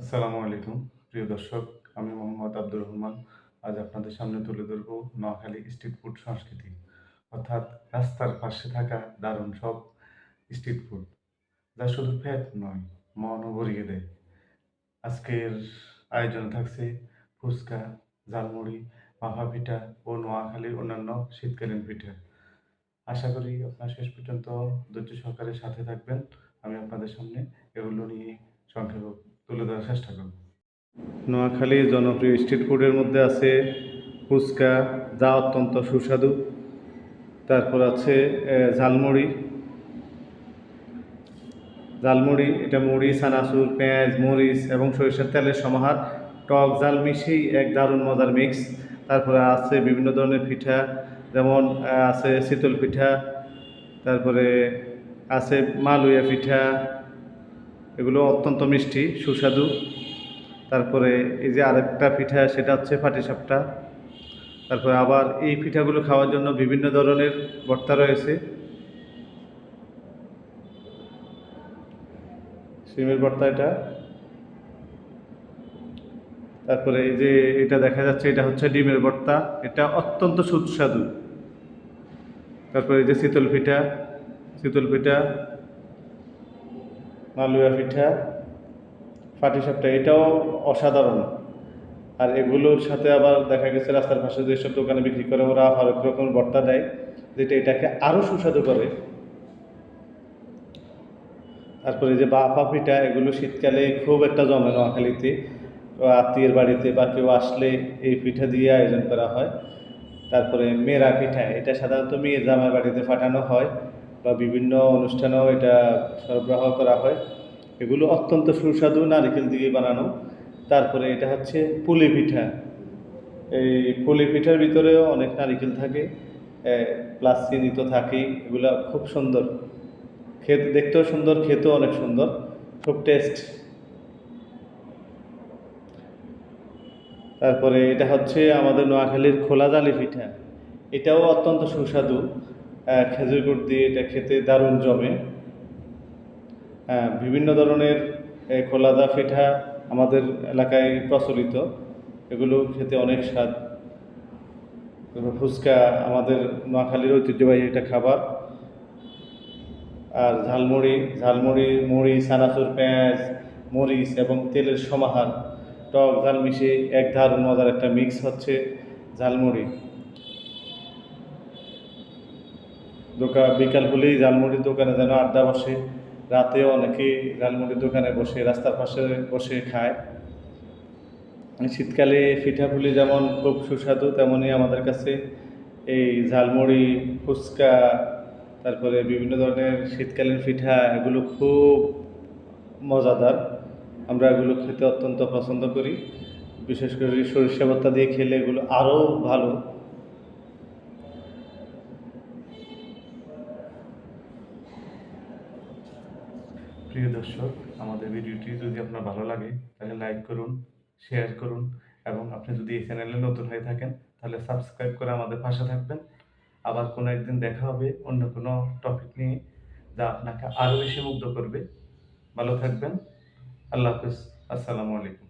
আসসালামু আলাইকুম, প্রিয় দর্শক, আমি মোহাম্মদ আব্দুর রহমান। আজ আপনাদের সামনে তুলে ধরবো নোয়াখালী স্ট্রিট ফুড সংস্কৃতি। অর্থাৎ রাস্তার পাশে থাকা দারুণ সব স্ট্রিট ফুড, যা শুধু ফ্যাট নয়, মনও ভরিয়ে দেয়। আজকের আয়োজনে থাকছে ফুচকা, ঝালমুড়ি, মাফা পিঠা ও নোয়াখালীর অন্যান্য শীতকালীন পিঠা। আশা করি আপনার শেষ পর্যন্ত ধৈর্য সহকারে সাথে থাকবেন। আমি আপনাদের সামনে এগুলো নিয়ে সংক্ষেপে তুলে ধরার চেষ্টা করব। নোয়াখালীর জনপ্রিয় স্ট্রিট ফুডের মধ্যে আছে ফুচকা, যা অত্যন্ত সুস্বাদু। তারপর আছে ঝালমুড়ি। ঝালমুড়ি, এটা মুড়ি সানাসুর পেঁয়াজ, মরিচ এবং সরিষার তেলের সমাহার। টক ঝাল মিশিয়ে এক দারুণ মজার মিক্স। তারপরে আছে বিভিন্ন ধরনের পিঠা, যেমন আছে শীতল পিঠা। তারপরে আছে মালুয়া পিঠা। এগুলো অত্যন্ত মিষ্টি, সুস্বাদু। তারপরে এই যে আরেকটা পিঠা, সেটা হচ্ছে পাটিসাপটা। তারপরে আবার এই পিঠাগুলো খাওয়ার জন্য বিভিন্ন ধরনের ভর্তা রয়েছে। সিমের ভর্তা এটা। তারপরে এই যে এটা দেখা যাচ্ছে, এটা হচ্ছে ডিমের ভর্তা। এটা অত্যন্ত সুস্বাদু। তারপরে এই যে শীতল পিঠা শীতল পিঠা। মালুয়া পিঠা পাটিসাপটা এটাও অসাধারণ। আর এগুলোর সাথে আবার দেখা গেছে রাস্তার পাশে যেসব দোকানে বিক্রি করে ওরা হরেক রকম ভর্তা দেয়, যেটা এটাকে আরও সুস্বাদু করে। তারপরে যে বাপা পিঠা, এগুলো শীতকালে খুব একটা জমে নোয়াখালীতে। আত্মীয়ের বাড়িতে বা কেউ আসলে এই পিঠা দিয়ে আয়োজন করা হয়। তারপরে মেরা পিঠা, এটা সাধারণত মেয়ের জামাই বাড়িতে ফাটানো হয়। বা বিভিন্ন অনুষ্ঠানেও এটা সরবরাহ করা হয়। এগুলো অত্যন্ত সুস্বাদু নারকেল দিয়ে বানানো। তারপরে এটা হচ্ছে পুলি পিঠা। এই পুলি পিঠার ভিতরেও অনেক নারিকেল থাকে। প্লাস চিনি তো থাকেই। এগুলো খুব সুন্দর। খেতে, দেখতেও সুন্দর, খেতেও অনেক সুন্দর। খুব টেস্ট। তারপরে এটা হচ্ছে আমাদের নোয়াখালীর খোলা জালি পিঠা। এটাও অত্যন্ত সুস্বাদু। খেজুর গুড় দিয়ে এটা খেতে দারুণ জমে। বিভিন্ন ধরনের খোলাদা পিঠা আমাদের এলাকায় প্রচলিত। এগুলো খেতে অনেক স্বাদ। ফুচকা আমাদের নোয়াখালীর ঐতিহ্যবাহী একটা খাবার। আর ঝালমুড়ি ঝালমুড়ি, মুড়ি সানাচুর পেঁয়াজ, মরিচ এবং তেলের সমাহার, টক ঝাল মিশিয়ে এক দারুণ মজার একটা মিক্স হচ্ছে ঝালমুড়ি। দোকান, বিকাল হলেই ঝালমুড়ির দোকানে যেন আড্ডা বসে। রাতে অনেকেই ঝালমুড়ির দোকানে বসে, রাস্তার পাশে বসে খায়। শীতকালে পিঠাপুলি যেমন খুব সুস্বাদু তেমনই আমাদের কাছে এই ঝালমুড়ি, ফুচকা, তারপরে বিভিন্ন ধরনের শীতকালীন পিঠা, এগুলো খুব মজাদার। আমরা এগুলো খেতে অত্যন্ত পছন্দ করি। বিশেষ করে সরিষা ভর্তা দিয়ে খেলে এগুলো আরও ভালো। প্রিয় দর্শক, আমাদের ভিডিওটি যদি আপনার ভালো লাগে, তাহলে লাইক করুন শেয়ার করুন এবং আপনি যদি এই চ্যানেলে নতুন হয়ে থাকেন, তাহলে সাবস্ক্রাইব করে আমাদের পাশে থাকবেন। আবার কোনো একদিন দেখা হবে অন্য কোনো টপিক নিয়ে যা আপনাকে আরও বেশি মুগ্ধ করবে। ভালো থাকবেন। আল্লাহ হাফিজ। আসসালামু আলাইকুম।